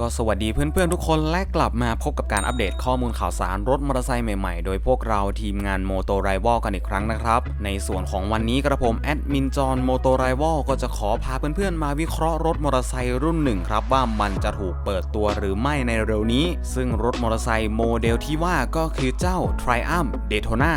ก็สวัสดีเพื่อนๆทุกคนและกลับมาพบกับการอัปเดตข้อมูลข่าวสารรถมอเตอร์ไซค์ใหม่ๆ โดยพวกเราทีมงานโมโตไรวอลกันอีกครั้งนะครับ ในส่วนของวันนี้กระผมแอดมินจอนโมโตไรวอลก็จะขอพาเพื่อนๆมาวิเคราะห์รถมอเตอร์ไซค์รุ่นหนึ่งครับว่ามันจะถูกเปิดตัวหรือไม่ในเร็วนี้ ซึ่งรถมอเตอร์ไซค์โมเดลที่ว่าก็คือเจ้า Triumph Daytona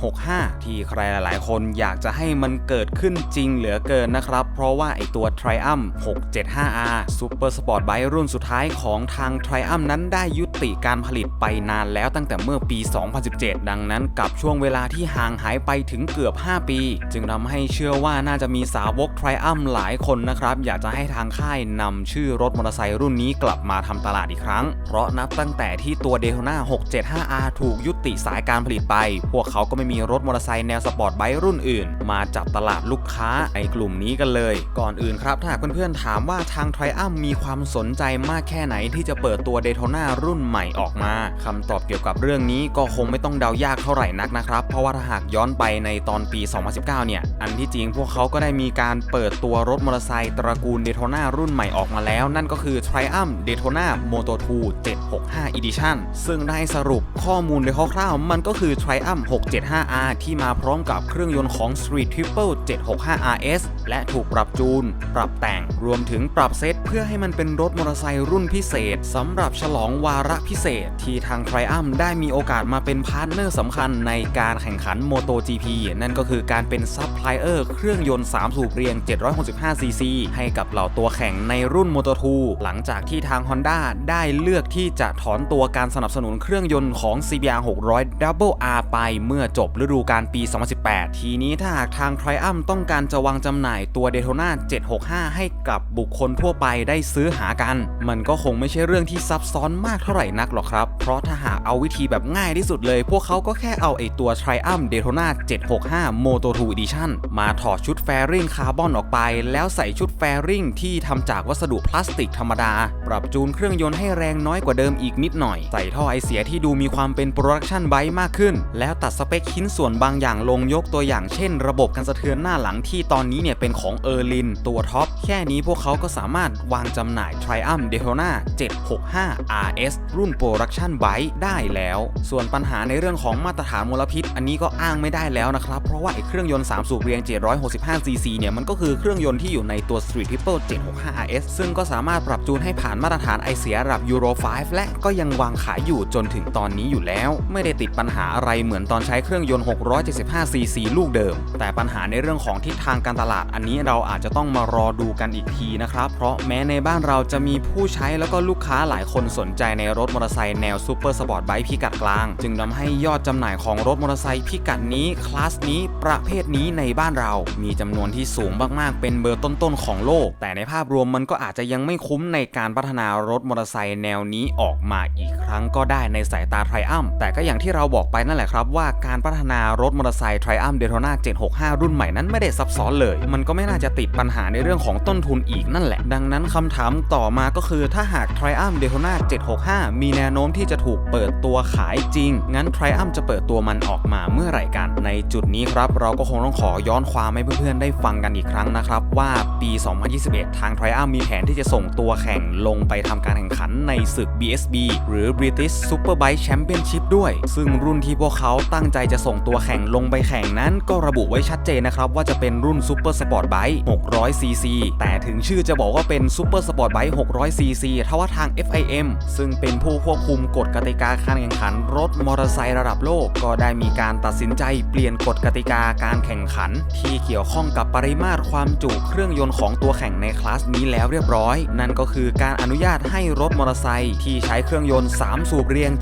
765 ที่ใครหลายๆ คนอยากจะให้มันเกิดขึ้นจริงเหลือเกินนะครับเพราะว่าไอตัว Triumph 675R Super Sport Bike รุ่นสุดท้ายของทาง t r i u m p นั้นได้ยุติการผลิตไปนานแล้วตั้งแต่เมื่อปี 2017 ดังนั้น กับช่วงเวลาที่ห่างหายไปถึงเกือบ 5 ปี จึงทำให้เชื่อว่าน่าจะมีสาวก t r i u m p หลายคนนะครับ อยากจะให้ทางค่ายนำชื่อรถมอเตอร์ไซค์รุ่นนี้กลับมาทำตลาดอีกครั้ง เพราะนับตั้งแต่ที่ตัว Daytona 675R ถูกยุติสายการผลิตไป พวกเขาก็ไม่มีรถมอเตอร์ไซค์แนวสปอร์ตไบค์รุ่นอื่น มาจับตลาดลูกค้าในกลุ่มนี้กันเลย ก่อนอื่นครับถ้าหากเพื่อนๆถามว่าทาง t r i u m p มีความสนใจมากแค่ไหนที่จะเปิดตัว Daytona รุ่นใหม่ออกมาคำตอบเกี่ยวกับเรื่องนี้ก็คงไม่ต้องเดายากเท่าไหร่นักนะครับ เพราะว่าถ้าหากย้อนไปในตอนปี 2019 เนี่ย อันที่จริงพวกเขาก็ได้มีการเปิดตัวรถมอเตอร์ไซค์ตระกูล Daytona รุ่นใหม่ออกมาแล้ว นั่นก็คือ Triumph Daytona Moto 2 765 Edition ซึ่งได้สรุปข้อมูลโดยคร่าวๆมันก็คือ Triumph 675R ที่มาพร้อมกับเครื่องยนต์ของ Street Triple 765 RS และถูกปรับจูน ปรับแต่งรวมถึงปรับเซตเพื่อให้มันเป็นรถมอเตอร์ไซค์รุ่นพิเศษสำหรับฉลองวาระพิเศษ ที่ทาง Triumph ได้มีโอกาสมาเป็นพาร์ทเนอร์สำคัญในการแข่งขัน MotoGP นั่นก็คือการเป็นซัพพลายเออร์เครื่องยนต์ 3 สูบเรียง 765cc ให้กับเหล่าตัวแข่งในรุ่น Moto2 หลังจากที่ทาง Honda ได้เลือกที่จะถอนตัวการสนับสนุนเครื่องยนต์ของ CBR 600 Double R ไปเมื่อจบฤดูกาลปี 2018 ทีนี้ถ้าหากทาง Triumph ต้องการจะวางจำหน่ายตัว Daytona 765 ให้กับบุคคลทั่วไปได้ซื้อหากันมันก็คงไม่ใช่เรื่องที่ซับซ้อนมากเท่าไหร่นักหรอกครับ เพราะถ้าหากเอาวิธีแบบง่ายที่สุดเลย พวกเขาก็แค่เอาไอตัว Triumph Daytona 765 Moto 2 Edition มาถอดชุดแฟริงคาร์บอนออกไป แล้วใส่ชุดแฟริงที่ทำจากวัสดุพลาสติกธรรมดา ปรับจูนเครื่องยนต์ให้แรงน้อยกว่าเดิมอีกนิดหน่อย ใส่ท่อไอเสียที่ดูมีความเป็นโปรดักชันไบค์มากขึ้น แล้วตัดสเปคชิ้นส่วนบางอย่างลงยกตัวอย่างเช่น ระบบการสะเทือนหน้าหลังที่ตอนนี้เนี่ยเป็นของเออร์ลินตัวท็อปแค่นี้พวกเขาก็สามารถวางจำหน่าย Triumph Daytona 765 RS รุ่นโปรดักชันไบค์ได้แล้ว ส่วนปัญหาในเรื่องของมาตรฐานมลพิษ อันนี้ก็อ้างไม่ได้แล้วนะครับ เพราะว่าไอ้เครื่องยนต์ 3 สูบเรียง 765cc เนี่ย มันก็คือเครื่องยนต์ที่อยู่ในตัว Street Triple 765 RS ซึ่งก็สามารถปรับจูนให้ผ่านมาตรฐานไอเสียระดับ Euro 5 และก็ยังวางขายอยู่จนถึงตอนนี้อยู่แล้ว ไม่ได้ติดปัญหาอะไรเหมือนตอนใช้เครื่องยนต์ 675cc ลูกเดิม แต่ปัญหาในเรื่องของทิศทางการตลาด อันนี้เราอาจจะต้องมารอดูกันอีกทีนะครับ เพราะแม้ในบ้านเราจะมีผู้ใช้แล้วก็ลูกค้าหลายคนสนใจในรถมอเตอร์ไซค์แนวซูเปอร์สปอร์ตไบค์พิกัดกลาง จึงทำให้ยอดจำหน่ายของรถมอเตอร์ไซค์พิกัดนี้คลาสนี้ประเภทนี้ในบ้านเรา มีจำนวนที่สูงมากๆ เป็นเบอร์ต้นๆของโลก แต่ในภาพรวมมันก็อาจจะยังไม่คุ้มในการพัฒนารถมอเตอร์ไซค์แนวนี้ออกมาอีกครั้งก็ได้ในสายตาไทรอัมแต่ก็อย่างที่เราบอกไปนั่นแหละครับ ว่าการพัฒนารถมอเตอร์ไซค์ไทรอัมเดโทนา765 รุ่นใหม่นั้นไม่ได้ซับซ้อนเลย มันก็ไม่น่าจะติดปัญหาในเรื่องของต้นทุนอีกนั่นแหละ ดังนั้นคำถามต่อมาก็คือถ้าหาก Triumph Daytona 765 มีแนวโน้มที่จะถูกเปิดตัวขายจริง งั้น Triumph จะเปิดตัวมันออกมาเมื่อไหร่กัน ในจุดนี้ครับเราก็คงต้องขอย้อนความให้เพื่อนๆ ได้ฟังกันอีกครั้งนะครับ ว่าปี 2021 ทาง Triumph มีแผนที่จะส่งตัวแข่งลงไปทำการแข่งขันในศึก BSB หรือ British Superbike Championship ด้วย ซึ่งรุ่นที่พวกเขาตั้งใจจะส่งตัวแข่งลงไปแข่งนั้น ก็ระบุไว้ชัดเจนนะครับว่าจะเป็นรุ่น Super Sport Bike 600cc แต่ถึงชื่อจะบอกว่าเป็น Super Sport Bike 600cc ทว่าทาง FIM ซึ่งเป็นผู้ควบคุมกฎกติกาการแข่งขันรถมอเตอร์ไซค์ระดับโลก ก็ได้มีการตัดสินใจเปลี่ยนกฎกติกาการแข่งขัน ที่เกี่ยวข้องกับปริมาตรความจุเครื่องยนต์ของตัวแข่งในคลาสนี้แล้วเรียบร้อย นั่นก็คือการอนุญาตให้รถมอเตอร์ไซค์ที่ใช้เครื่องยนต์ 3 สูบเรียง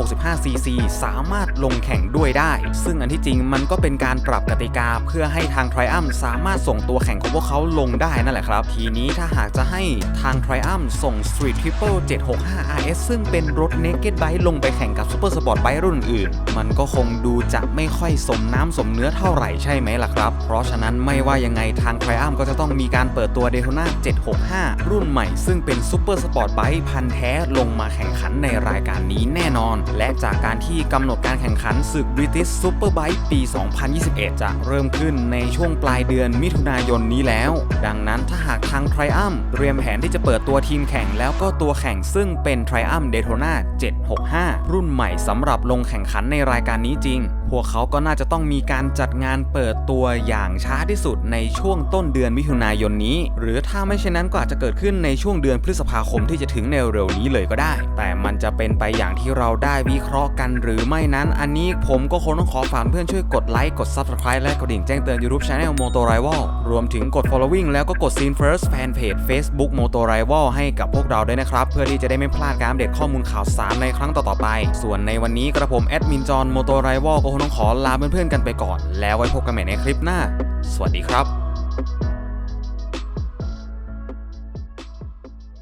765cc สามารถลงแข่งด้วยได้ ซึ่งอันที่จริงมันก็เป็นการปรับกติกาเพื่อให้ทาง Triumph สามารถส่งตัวแข่งของพวกเขาลงได้นั่นแหละครับ ทีนี้ถ้าหากจะให้ทาง Triumph ส่ง Street Triple 765 RS ซึ่งเป็นรถ Naked Bike ลงไปแข่งกับ Super Sport Bike รุ่นอื่น มันก็คงดูจะไม่ค่อยสมน้ำสมเนื้อเท่าไหร่ใช่ไหมล่ะครับ เพราะฉะนั้นไม่ว่ายังไงทาง Triumph ก็จะต้องมีการเปิดตัว Daytona 765 รุ่นใหม่ ซึ่งเป็น Super Sport Bike พันแท้ลงมาแข่งขันในรายการนี้แน่นอน และจากการที่กำหนดการแข่งขันศึก British Superbike ปี 2021 จะเริ่มขึ้นในช่วงปลายเดือนมิถุนายนนี้แล้ว ดังนั้นถ้าหากทาง Triumph เตรียมแผนที่จะเปิดตัวทีมแข่งข่งแล้วก็ตัวแข่งซึ่งเป็น Triumph Daytona 765 รุ่นใหม่สำหรับลงแข่งขันในรายการนี้จริง พวกเขาก็น่าจะต้องมีการจัดงานเปิดตัวอย่างช้าที่สุดในช่วงต้นเดือนมิถุนายนนี้ หรือถ้าไม่เช่นนั้นก็อาจจะเกิดขึ้นในช่วงเดือนพฤษภาคมที่จะถึงในเร็วนี้เลยก็ได้ แต่มันจะเป็นไปอย่างที่เราได้วิเคราะห์กันหรือไม่นั้น อันนี้ผมก็คงต้องขอฝากเพื่อนช่วยกดไลค์กด Subscribe และกดดิ่งแจ้งเตือน YouTube Channel Moto Rival รวมถึงกด following แล้วก็กด Scene First Fanpage Facebook Moto Rival ให้กับพวกเราด้วยนะครับ เพื่อที่จะได้ไม่พลาดการอัปเดตข้อมูลข่าวสารในครั้งต่อๆไป ส่วนในวันนี้กระผมแอดมินจอห์นโมโตไรวอลก็คงต้องขอลาเพื่อนๆกันไปก่อน แล้วไว้พบกันใหม่ในคลิปหน้า สวัสดีครับ